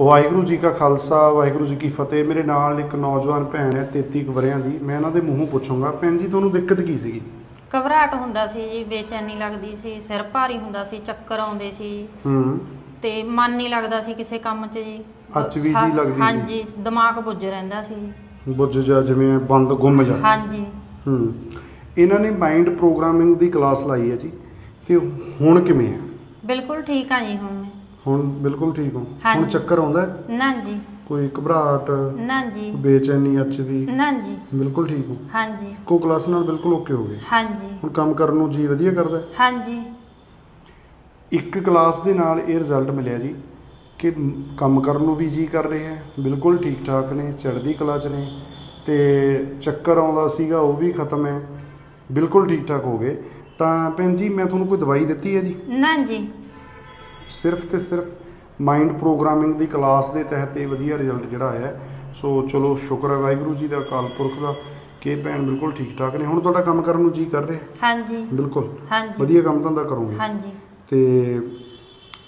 ਵਾਹਿਗੁਰੂ ਜੀ ਕਾ ਖਾਲਸਾ ਵਾਹਿਗੁਰੂ ਜੀ ਕੀ ਫਤਿਹ। ਮੇਰੇ ਨਾਲ ਇੱਕ ਨੌਜਵਾਨ ਭੈਣ ਹੈ 33 ਕੁ ਵਰਿਆਂ ਦੀ। ਮੈਂ ਇਹਨਾਂ ਦੇ ਮੂੰਹੋਂ ਪੁੱਛੂੰਗਾ ਭੈਣ ਜੀ ਤੁਹਾਨੂੰ ਦਿੱਕਤ ਕੀ ਸੀਗੀ? ਘਬਰਾਹਟ ਹੁੰਦਾ ਸੀ ਜੀ ਬੇਚੈਨੀ ਲੱਗਦੀ ਸੀ ਸਿਰ ਭਾਰੀ ਹੁੰਦਾ ਸੀ ਚੱਕਰ ਆਉਂਦੇ ਸੀ। ਹੂੰ। ਤੇ ਮਨ ਨਹੀਂ ਲੱਗਦਾ ਸੀ ਕਿਸੇ ਕੰਮ 'ਚ ਜੀ। ਅਚਵੀ ਜਿਹੀ ਲੱਗਦੀ ਸੀ। ਹਾਂਜੀ ਦਿਮਾਗ ਬੁੱਝ ਰਹਿੰਦਾ ਸੀ। ਜੀ। ਬੁੱਝ ਜਾ ਜਿਵੇਂ ਬੰਦ ਗੁੰਮ ਜਾ ਹਾਂਜੀ। ਹੂੰ। ਇਹਨਾਂ ਨੇ ਮਾਈਂਡ ਪ੍ਰੋਗਰਾਮਿੰਗ ਦੀ ਕਲਾਸ ਲਾਈ ਹੈ ਜੀ। ਤੇ ਹੁਣ ਕਿਵੇਂ ਹੈ? ਬਿਲਕੁਲ ਠੀਕ ਆ ਜੀ ਹੁਣ ਮੈਂ। ਹੁਣ ਬਿਲਕੁਲ ਠੀਕ ਹੋ। ਹੁਣ ਹਾਂਜੀ। ਚੱਕਰ ਆਉਂਦਾ ਹੈ? ਨਾ ਜੀ ਕੋਈ ਘਬਰਾਹਟ ਨਾ ਜੀ ਬੇਚੈਨੀ ਅਚਵੀ। ਨਾ ਜੀ ਬਿਲਕੁਲ ਠੀਕ ਹੋ। ਹਾਂਜੀ। ਕੋ ਕਲਾਸ ਨਾਲ ਬਿਲਕੁਲ ਓਕੇ ਹੋ ਗਏ। ਹਾਂਜੀ। ਹੁਣ ਕੰਮ ਕਰਨ ਨੂੰ ਜੀ ਵਧੀਆ ਕਰਦਾ ਹੈ? ਹਾਂਜੀ। ਇੱਕ ਕਲਾਸ ਦੇ ਨਾਲ ਇਹ ਰਿਜ਼ਲਟ ਮਿਲਿਆ ਜੀ ਕਿ ਮ- ਕੰਮ ਕਰਨ ਨੂੰ ਵੀ ਜੀ ਕਰ ਰਹੇ ਹੈ। ਬਿਲਕੁਲ ਠੀਕ ਠਾਕ ਨੇ ਚੜ੍ਹਦੀ ਕਲਾ 'ਚ ਨੇ। ਤੇ ਚੱਕਰ ਆਉਂਦਾ ਸੀਗਾ ਉਹ ਵੀ ਖਤਮ ਹੈ। ਬਿਲਕੁਲ ਠੀਕ ਠਾਕ ਹੋ ਗਏ। ਤਾਂ ਭੈਣ ਜੀ ਮੈਂ ਤੁਹਾਨੂੰ ਕੋਈ ਦਵਾਈ ਦਿੱਤੀ ਹੈ ਜੀ? ਨਾ ਜੀ ਸਿਰਫ ਤੇ ਸਿਰਫ ਮਾਈਂਡ ਪ੍ਰੋਗਰਾਮਿੰਗ ਦੀ ਕਲਾਸ ਦੇ ਤਹਿਤ ਇਹ ਵਧੀਆ ਰਿਜ਼ਲਟ ਜਿਹੜਾ ਆਇਆ। ਸੋ ਚਲੋ ਸ਼ੁਕਰ ਹੈ ਵਾਹਿਗੁਰੂ ਜੀ ਦਾ ਅਕਾਲ ਪੁਰਖ ਦਾ। ਕਿ ਭੈਣ ਬਿਲਕੁਲ ਠੀਕ ਠਾਕ ਨੇ? ਹੁਣ ਤੁਹਾਡਾ ਕੰਮ ਕਰਨ ਨੂੰ ਜੀ ਕਰ ਰਿਹਾ? ਹਾਂਜੀ। ਬਿਲਕੁਲ। ਹਾਂਜੀ। ਵਧੀਆ ਕੰਮ ਧੰਦਾ ਕਰੋਗੇ? ਹਾਂਜੀ। ਤੇ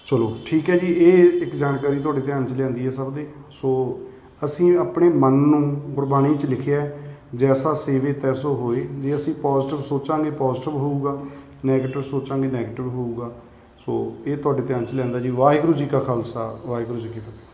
ਚਲੋ ਠੀਕ ਹੈ ਜੀ ਇਹ ਇੱਕ ਜਾਣਕਾਰੀ ਤੁਹਾਡੇ ਧਿਆਨ 'ਚ ਲਿਆਂਦੀ ਹੈ ਸਭ ਦੇ। ਸੋ ਅਸੀਂ ਆਪਣੇ ਮਨ ਨੂੰ ਗੁਰਬਾਣੀ 'ਚ ਲਿਖਿਆ ਜੈਸਾ ਸੇਵੇ ਤੈਸੋ ਹੋਏ। ਜੇ ਅਸੀਂ ਪੋਜ਼ਿਟਿਵ ਸੋਚਾਂਗੇ ਪੋਜ਼ਿਟਿਵ ਹੋਊਗਾ 네ਗੇਟਿਵ ਸੋਚਾਂਗੇ 네ਗੇਟਿਵ ਹੋਊਗਾ। ਸੋ ਇਹ ਤੁਹਾਡੇ ਧਿਆਨ 'ਚ ਲਿਆਂਦਾ ਜੀ। ਵਾਹਿਗੁਰੂ ਜੀ ਕਾ ਖਾਲਸਾ, ਵਾਹਿਗੁਰੂ ਜੀ ਕੀ ਫਤਿਹ।